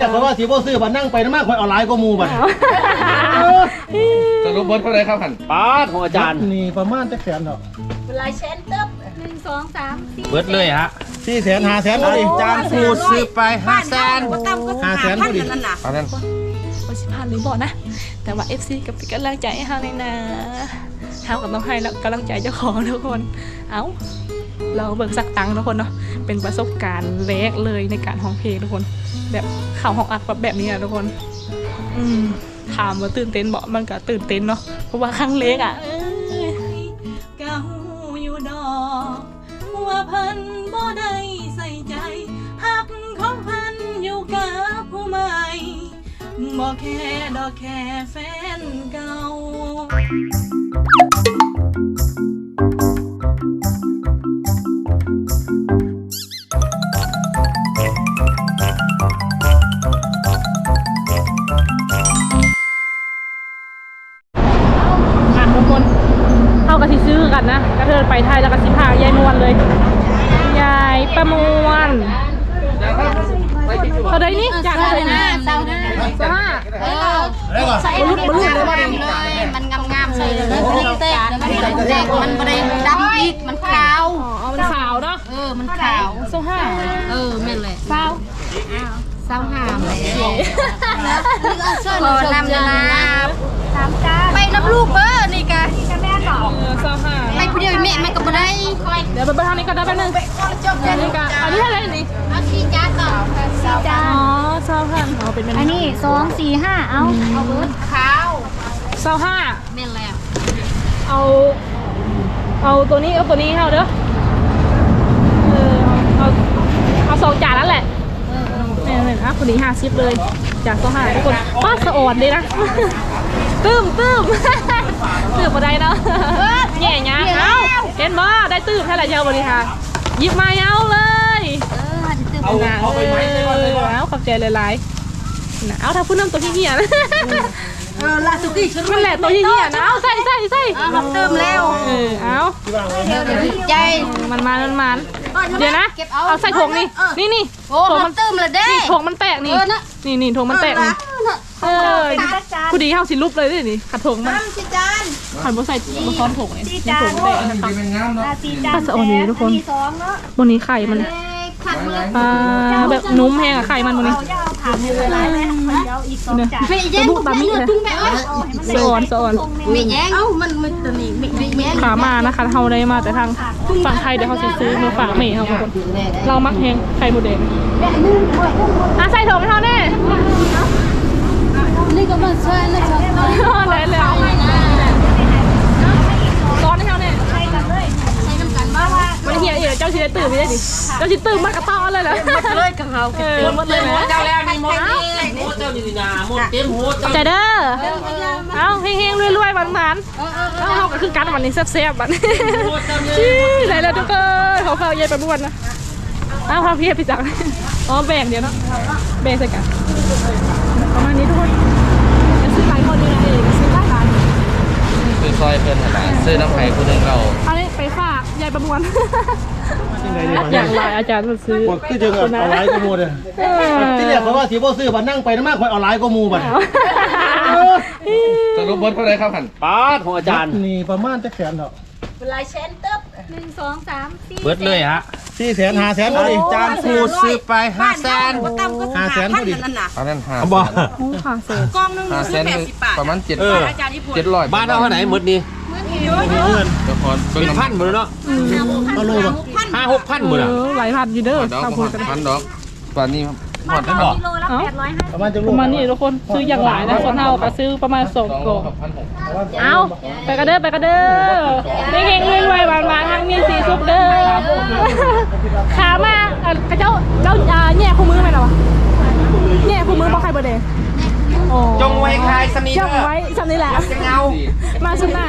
แต่เพราะว่าสีบ่ซื้อบัตรนั่งไปน้ำมากคอยออนไลน์ก็มูบัตรสรุปเบิร์ดเท่าไหรครับหันป้าดของอาจารย์นี่ประมาณจะแสนดอกลายเชนเติบหนึ่งสองสามสี่เบิดเลยฮะสี่แสนห้าแสนพอดีจานฟูซื้อไปห้าแสนก็ตั้มก็ห้าแสนพอดีนั่นน่ะอันนั้นโอชิพานหรือบอกนะ แต่ว่า FC กับเป็นกำลังใจให้เฮาเลยนะเฮากับต้องให้แล้วกำลังใจเจ้าของทุกคน เอ้า เราเบิกสักตังค์ทุกคนเนาะเป็นประสบการณ์แรกเลยในการห้องเพลงทุกคน แบบข่าวห้องอัดแบบนี้อะทุกคน อืมถามว่าตื่นเต้นบอกมันก็ตื่นเต้นเนาะเพราะว่าครั้งเล็กอะเอ้ยกะหูอยู่ดอกว่าพันบ่ได้ใส่ใจหักของพันอยู่กับผู้ใหม่บ่แค่ดอกแค่แฟนเก่า เศร้าหามเลยพอนำนะสามจาไปน้ำลูกเบอร์นี่กะเออเศร้าห้าไปผู้เดียวแม่มันก็บ่ได้เดี๋ยวไปเบอร์ทางนี้ก่อนได้แป๊บนึงนี่กันอันนี้อะไรนี่เอาสี่จาต่อสี่จาอ๋อเศร้าห้าอ๋อเป็นเป็นอันนี้สองสี่ห้าเอาเอาเบอร์ขาวเศร้าห้าแม่นแล้วเอา เอาตัวนี้เอาตัวนี้ให้าเด้อเออเอาเอาสองจานนั่นแหละ นี่ยเนี่ยอะคนนี้ห้าสิบเลย จากสองห้าทุกคนป้าสะอ่อนดีนะตื้มตื้มตื้มมาได้เนาะแย่ยังเอ้าเห็นบ่ได้ตื้มเท่าไหร่เจ้าบริค่ะหยิบมาเอาเลยเออจะตื่นเอาเอาไปไหมได้ก่อนเลยว่าเอาขอบใจหลายๆนะเอาถ้าพูดน้ำตัวเหี้ยๆนะเออลาสุกี้ฉันมันแหละตัวเหี้ยๆนะเอาใส่ใส่ใส่เอาเติมแล้ว เออเอาเดี๋ยวเดี๋ยวใจมันมามันมัน เดี๋ยวนะ เก็บเอาเอาใส่ถุงนี่นี่นี่โอ้มันตื้มเลยเด้ นี่ถุงมันแตกนี่ เออนะ นี่นี่ถุงมันแตกนี่ เออกูดีเฮาสิลุบเลยดินี่ขัดถุงมันน้ำสิจานขันบ่ใส่บ่ซ้อนถุงนี่นี่ถุงแตกนะครับเป็นงามเนาะสี่จานป้าสะออนนี่ทุกคนสองเนาะบนนี้ไข่มันขัดมื ออ่าแบบนุ่มแห้งอะไข่มันบนนี้เอาจะเอาผ่านมืออะไรไหมเดี๋ยวอีกสองจานไม่แย่งลูกตามิเลยจุ้งแม่เอ้ยสะออนสะออนไม่แย่งเอ้ามันมันตัวนี้ไม่ไม่แย่งขามานะคะเฮาได้มาแต่ทางฝั่งไทยเดี๋ยวเขาสิซื้อมาฝากเมย์เฮาทุกคนเรามักแห้งไข่หมูแดงอะใส่ถุงให้เฮาแน่นี่ก็มันช่วยนะจ๊ะได้เลยร้อนให้เฮาแน่ ใช้น้ำกันบ้างว่า วันนี้เฮียเอ๋เจ้าชิได้ตื่นไม่ได้ดิ เจ้าชิตื่นมากระต้อเลยเหรอเลยกับเขาเออหมดเลยนะเจ้าแล้วนี่หมดใจเด้อเอาเฮงๆรวยๆหวานๆเอาเฮาก็คือกันวันนี้แซ่บๆบัดนี้ชี้ไหนแล้วทุกคนเขาเฝ้าเย็นไปบ้วนนะเอาพาพี่พี่จังอ๋อแบ่งเดี๋ยวเนาะแบ่งใส่กัน มวลที่ไหนดีวะอย่างไรอาจารย์มันซื้อหมดที่จึงออนไลน์ก็มูเลยที่แรกเพราะว่าสีบ่ซื้อบัตรนั่งไปน้ำมากคอยออนไลน์ก็มูบัตรสรุปเบิร์ดเท่าไหรครับหันป้าดของอาจารย์นี่ประมาณจะแสนดอกลายเชนเติบหนึ่งสองสามสี่เบิดเลยฮะสี่แสนห้าแสนพอดี จานฟูซื้อไปห้าแสนก็ตั้มก็ห้าแสนพอดี นั่นน่ะอันนั้นห้าเอาบ่โอ้ค่ะเสร็จกองนึงห้าแสซื้อนแปดสิบบาทประมาณเจ็ดเออ อาจารย์ญี่ปุ่นเจ็ดร้อยบ้านเอาเท่าไหนหมดนี่ เงินเดี๋ยวก่อนเบิ่งเป็นพันหมดแล้วเนาะเอาเลยบ่ห้าหกพันหมดเออะอหลายพันอยู่เด้อดอกทำหพูดอดกันพันดอกตอนนี้หอดได้ดอกกิโลละแปดร้อยห้าประมาณจะปลูกระมาณนี้ทุกคนซื้ออย่างหลายนะส่วนเท่าก็ซื้อประมาณสองกล่องพันหกเอาไปกันเด้อไปกันเด้อไม่เฮงรวยรวยหวานหวานทางมีสีสุกเด้อขามาเอ่อกระเจ้าเจ้าอ่าแง่คู่มือไหมล่ะวะแง่คู่มือบอกใครเบอร์เดย์โอ้ จงไว้ขายสนิทจงไว้สำนี้แหละเงามาซื้อหน้า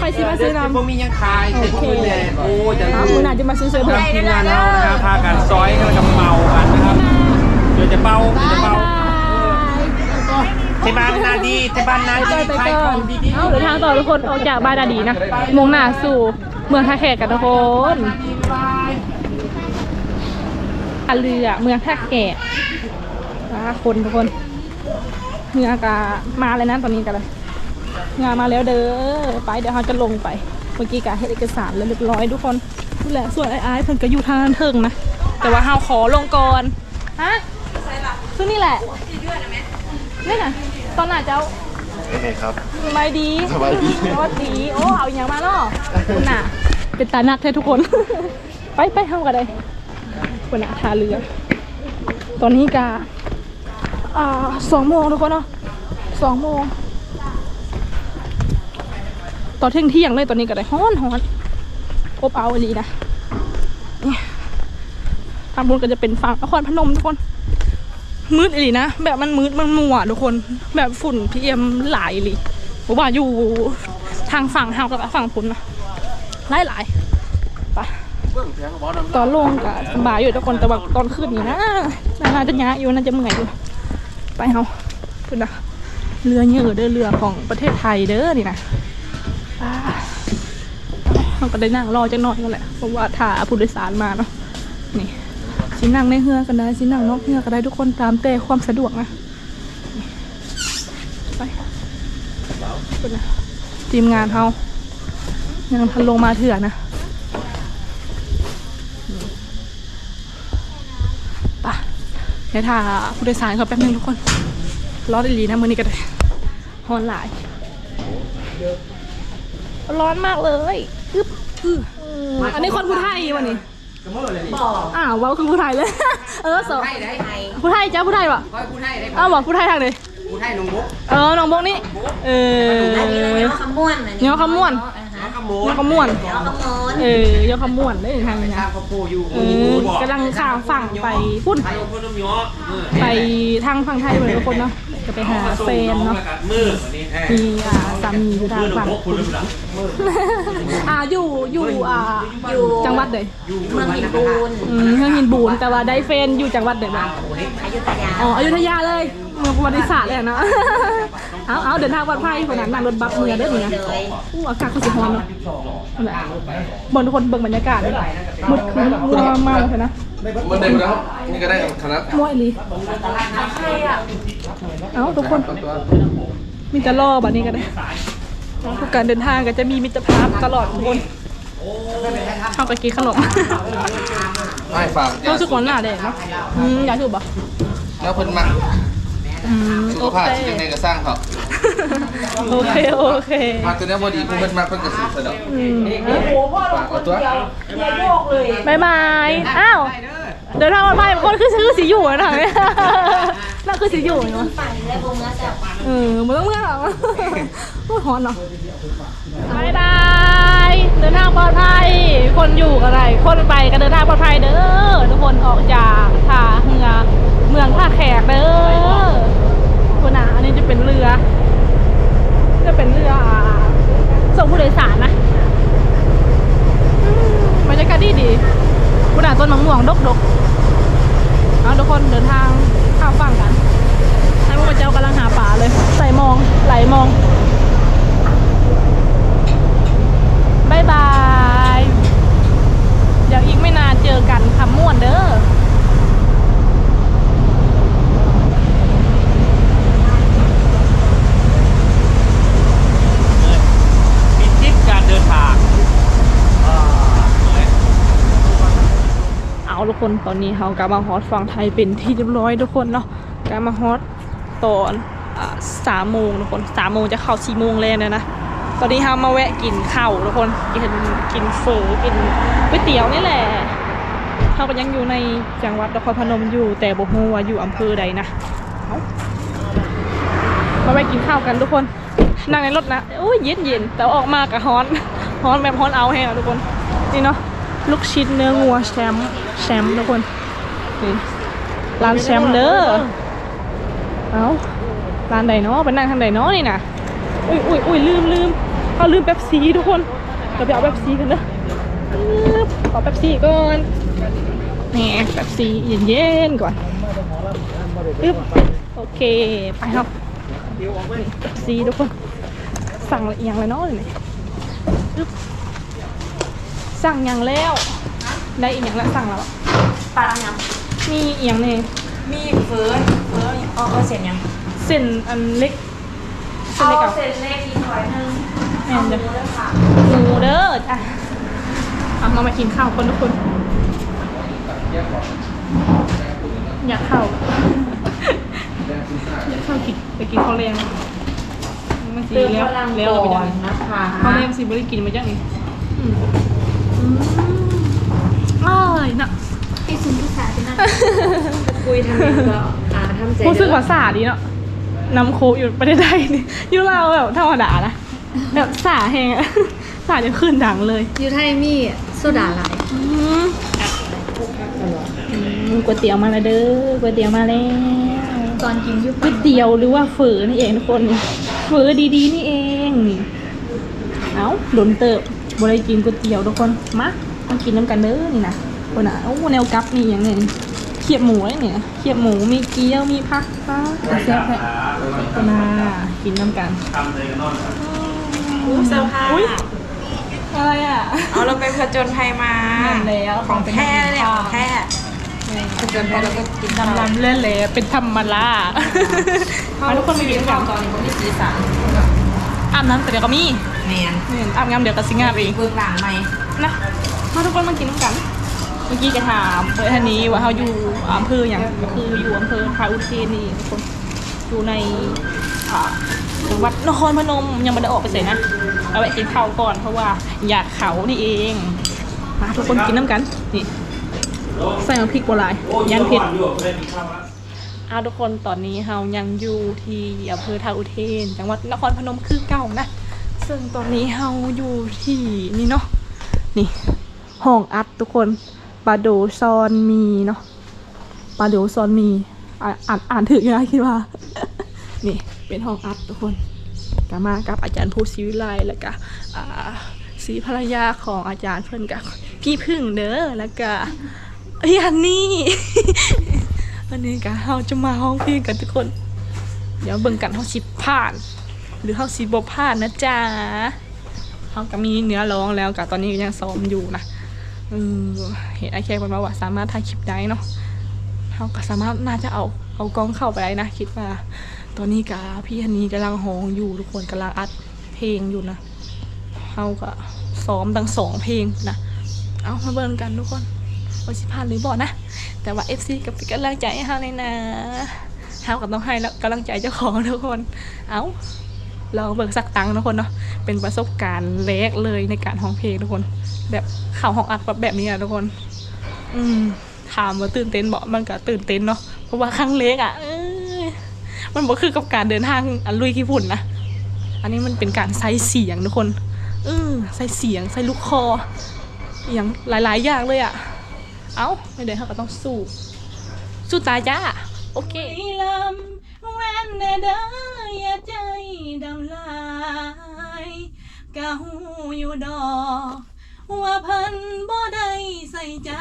ไปซื้อมาซื้อนำพวกมียังขายแต่คุณแหละโอ้จะเอามือหน้าจะมาซื้อเสื้อเพิ่มทีมงานเรานะครับพากันซอยกันกับเมากันนะครับเดี๋ยวจะเบาเดี๋ยวจะเบาที่บ้านนาดีที่บ้านนาไปดีไปขายก่ขออนงดีเอาเดินทางต่อทุกคนออกจากบ้านดาดีนะมุ่งหน้าสู่เมืองท่าแขกกันทุกคนท่าเรือเมืองท่าแขกอ่าคนทุกคน เงือกามาเลยนะตอนนี้กันเลยงามาแล้วเด้อไปเดี๋ยวเราจะลงไปเมื่อกี้กาเฮ็ดเอกสารแล้วเรียบร้อยทุกคนนี่แหละส่วนไอ้ไอ้ายเพิ่นก็อยู่ทางนั้นเทิงนะแต่ว่าเฮาขอลงก่อนฮะซึ่งนี่แหละนี่น่ะตอนไหนเจ้ายังไงครับสบายดีสบายดีสวัสดีโอ้เอาอย่างมาเนาะคุณน่ะ เป็นตานักแท้ทุกคน ไปไปทำกันเลยคุณน่ะทาเรือ ตอนนี้กา อ่าสองโมงทุกคนเนาะสองโมงตอนเที่ยงเที่ยงเลยตอนนี้ก็ได้ฮ้อนฮ้อนอบเอาอีหลีนะนี่ทางบนก็จะเป็นฝั่งนครพนมทุกคน มืดอีหลีนะ แบบมันมืดมันมัวทุกคน แบบฝุ่นพีเอ็มหลายอีหลีผมว่าอยู่ทางฝั่งเฮากับฝั่งพุนนะหลายหลายๆไปตอนลงก็สบายอยู่ทุกคนแต่ว่าตอนขึ้นนี่นะน่าจะยะอยู่น่าจะเมื่อยอยู่ ไปเฮาคุณนะเรือเยอะเด้อเรือของประเทศไทยเด้อนี่นะเราก็ได้นั่งรอจังหน่อยนั่นแหละเพราะว่าถ้าผู้โดยสารมาเนาะนี่สินั่งในเรือกันได้สินั่งนอกเรือก็ได้ทุกคนตามแต่ความสะดวกนะไปคุณนะทีมงานเขายังทันลงมาเถื่อนะนี่ไป เดี๋ยวถ้าผู้โดยสารเขาแป๊บนึงทุกคนร้อนดีๆนะมือนี้ก็ได้ร้อนหลาย ร้อนมากเลยอึ๊บอื้ออันนี้คนผู้ไทยวันนี้อ้าวเว้าคือผู้ไทยเลย เออสองผู้ไทยเจ้าผู้ไทยปะอ้าวบอกผู้ไทยทางเลยผู้ไทยน้องบกเออน้องบกนี่เออเนาะคำม่วนเนาะคำม่วน เนาะคำม่วนเนาะคำม่วนเออเนาะคำม่วนได้ทางนี้นะเออกำลังข้ามฝั่งไปพุ่นไปทางฝั่งไทยเหมือนทุกคนเนาะจะไปหาแฟนเนาะมือวันนี้แท้มีอ่าสามีอยู่ทางฝั่งอ่าอยู่อยู่อ่าอยู่จังหวัดใดเมืองหินปูนอืมเมืองหินบูนแต่ว่าได้แฟนอยู่จังหวัดใดบ้างอยุธยาอ๋ออยุธยาเลยเมืองประวัติศาสตร์เลยอะเนาะ เอาเอาเดินทางปลอดภัยคนนั้นนั่งรถบัสเมืองเด้อเนี่ยอู้อากาศก็สิร้อนเนาะนั่นแหละบนทุกคนเบิ่งบรรยากาศเลยมืดครึ้มมัวเมาใช่นะมันเต็มแล้วนี่ก็ได้คณะมัวอีหลีเอาทุกคน มีแต่รอบัดนี้ก็ได้ทุกการเดินทางก็จะมีมิตรภาพตลอดทุกคนเข้าไปกินขนมไม่ฝากรู้สึกว่าหน้าแดงเนาะอืมอยากถูกปะแล้วเพิ่นมักอืมสุโอขภาพเคที่ยังไงก็สร้างเขา โอเค โอเคมาตัวเนี้ยพอดีเพิ่นมักเพิ่นก็สิสะดอกอืมฝากเอาตัวบายบาย อ้าว เดินทางปลอดภัยคนคือชื่อสีอยู่นะเนี่ยนั่นคือสีอยู่เนาะปั่นและวงเนื้อแซ่บเออมันต้องเมื่อหรอโอ้ยฮอนเนาะบายบาย เดินทางปลอดภัย คนอยู่กันไร คนไปก็เดินทางปลอดภัยเด้อ ทุกคนออกจากท่าเรือเมืองท่าแขกเด้อคุณอะอันนี้จะเป็นเรือ จะเป็นเรือส่งผู้โดยสารนะอืมบรรยากาศดีดีคุณอะต้นมะม่วงดกดกๆเอาทุกคนเดินทางข้ามฝั่งกันให้พวกเจ้ากำลังหาป่าเลย ใส่มอง ไหลมองบายบาย เดี๋ยวอีกไม่นานเจอกันคำม่วนเด้อ มีทริปการเดินทางอ่า เอาทุก คนตอนนี้เขากลับมาฮอตฝั่งไทยเป็นที่เรียบร้อยทุกคนเนาะกลับมาฮอตตอนสามโมงทุกคนสามโมงจะเข้าสี่โมงแล้วนะนะตอนนี้เขามาแวะกินข้าวทุกคนกินกินเฟอกินก๋วยเตี๋ยวนี่แหละเขาก็ยังอยู่ในจังหวัดนครพนมอยู่แต่บอกว่าอยู่อำเภอใดนะมาแวะกินข้าวกันทุกคนนั่งในรถนะโอ้ยเย็นเย็นๆแต่ออกมากับฮอนฮอนแบบฮอนเอาแฮงทุกคนนี่เนาะ ลูกชิ้นเนื้องัวแชมป์แชมป์ทุกคนนี่ร้านแชมป์เด้อเอาร้านใดเนาะไปนั่งทางใดเนาะนี่นะอุ้ยอุ้ยอุ้ยลืมลืมเอาลืมเป๊ปซี่ทุกคนเราไปเอาเป๊ปซี่กันเด้อปึ๊บขอเป๊ปซี่ก่อนนี่เป๊ปซี่เย็นๆก่อนปึ๊บโอเคไปครับนี่เป๊ปซี่ทุกคนสั่งละเอียงเลยเนาะนี่ปึ๊บ สั่งอย่างแล้ว ได้อีกอย่างละสั่งแล้ว ปลาหยังมีอีกอย่างหนี่งมีเฟิร์นเฟิร์นเอาเอาเสร็จยังเส้นอันเล็กเส้นเล็กเอาเสร็จเลขอีกถอยหนึงแม่นเด้อหมูเด้อจ้ะเอามามากินข้าวคนทุกคน อยากเข้า อยากเข้ากินไปกินข้าวแรงมันสีแล้วแล้วเราไปยังไงนะคะข้าวแรงสิบริกินมาจากไหนอืมอืม อร่อยนะที่สุนที่สาที่นั่นคุยทำเองก็อ่าทำใจรู้สึกว่าสาดีเนาะน้ำโคกอยู่ประเทศไทยนี่อยู่เราวแบบธรรมดานะแบบสาแหงอะสาจะขึ้นดังเลยอยู่ไทยมีโซดาหลายอืมอืมก๋วยเตี๋ยวมาแล้วเด้อก๋วยเตี๋ยวมาแล้วตอนกินยุบก๋วยเตี๋ยวหรือว่าเฝอนี่เองทุกคนเฝอดีๆนี่เองนี่เอาโดนเติบบริกินก๋วยเตี๋ยวทุกคนมามากินน้ำกันเด้อนี่นะ คนอะโอ้แนวกับนี่อย่างเนี่ยเขียบหมูไอ้เนี่ยเขียบหมูมีเกี๊ยวมีผักฟ้าแซ่บแท้คนน่ะกินน้ำกันทำเลยกันนอนเสื้อผ้าอุ๊ยอะไรอะเอาเราไปผจญภัยมานั่นแล้วของแท้เนี่ยของแท้ผจญภัยแล้วก็กินดำดำเล่นเลยเป็นธรรมดามาทุกคนไปกินกันตอนนี้ผมมีสีสันอาบน้ำแต่เดี๋ยวก็มีแมนนี่อาบน้ำเดี๋ยวก็สิงอาบเองเบื้องหลังไหมนะมาทุกคนมากินน้ำกันเมื่อกี้จะถามเปิดทันนี้ว่าเขาอยู่อำเภออย่างคืออยู่อำเภอพาอุเทนนี่ทุกคนอยู่ในจังหวัดนครพนมยังไม่ได้ออกไปใส่นะเอาไว้กินข้าวก่อนเพราะว่าอยากเขานี่เอง มาทุกคนกินน้ำกันนี่ใส่น้ำพริกบัวลายยันเผ็ดอยู่ได้กินข้าวแล้วอาทุกคนตอนนี้เฮายังอยู่ที่อำเภอทาอุเทน จังหวัดนครพนมคือเก่านะ ซึ่งตอนนี้เฮาอยู่ที่นี่เนาะนี่ห้องอัดทุกคน ปาโดซอนมีเนาะปาโดซอนมีอ่านอ่านอ่านถึงนะคิดว่า นี่เป็นห้องอัดทุกคนกามากับอาจารย์ภูศิวิไลแล้วก็อ่าสีภรรยาของอาจารย์เพื่อนกับพี่พึ่งเด้อแล้วก็เอ้ยอันนี้วันนี้ก็เฮาจะมาห้องพลงกันทุกคน เดี๋ยวเบิ่งกันเฮาสิผ่าน หรือเฮาสิบ่ผ่านนะจ๊ะเฮาก็มีเนื้อร้องแล้วก็ตอนนี้ยังซ้อมอยู่นะ เออเห็นไอแค่คนมาว่าสามารถถ่ายคลิปได้เนาะเฮาก็สามารถน่าจะเอาเอากล้องเข้าไปได้นะ คิดว่า ตอนนี้กะพี่ฮันนี่กำลังฮ้องอยู่ทุกคนกำลังอัดเพลงอยู่นะเฮาก็ซ้อมทั้งสองเพลงนะเอามาเบิ่งกันทุกคนว่าสิผ่านหรือบ่นะ แต่ว่า FC กับกำลังใจให้เฮาเลยนะเฮาก็ต้องให้แล้วกำลังใจเจ้าของทุกคน เอา เราเบิกสักตังค์ทุกคนเนาะเป็นประสบการณ์แรกเลยในการร้องเพลงทุกคน แบบข่าวห้องอัดแบบแบบนี้อะทุกคน อืมถามว่าตื่นเต้นบอกมันก็ตื่นเต้นเนาะเพราะว่าครั้งเล็กอะมันบ่คือกับการเดินทางอันลุยขี้ฝุ่นนะอันนี้มันเป็นการใช้เสียงทุกคนเออใส่เสียงใส่ลูกคออย่างหลาย ๆ อย่างเลยอะเอ้าไม่ได้เขาก็ต้องสู้ สู้ตายจ้า โอเค ดาใจดำลายกะหูอยู่ดอกว่าพันบ่ได้ใส่ใจ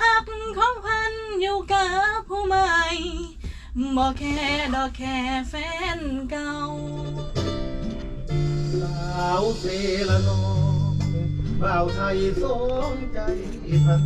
หักของพันอยู่กับผู้ใหม่บ่แค่ดอกแค่แฟนเก่าสาวเซละนองบ่าวไทยสองใจพัน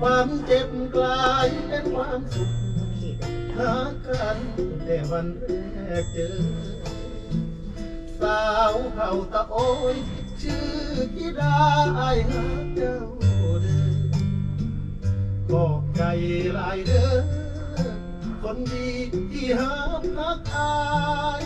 ความเจ็บกลายเป็นความสุขหากันแต่วันแรกเจอ สาวเฮาตะโอยชื่อกิดาไอหาเจ้าเด้อขอบใจหลายเด้อคนดีที่หาพักอาย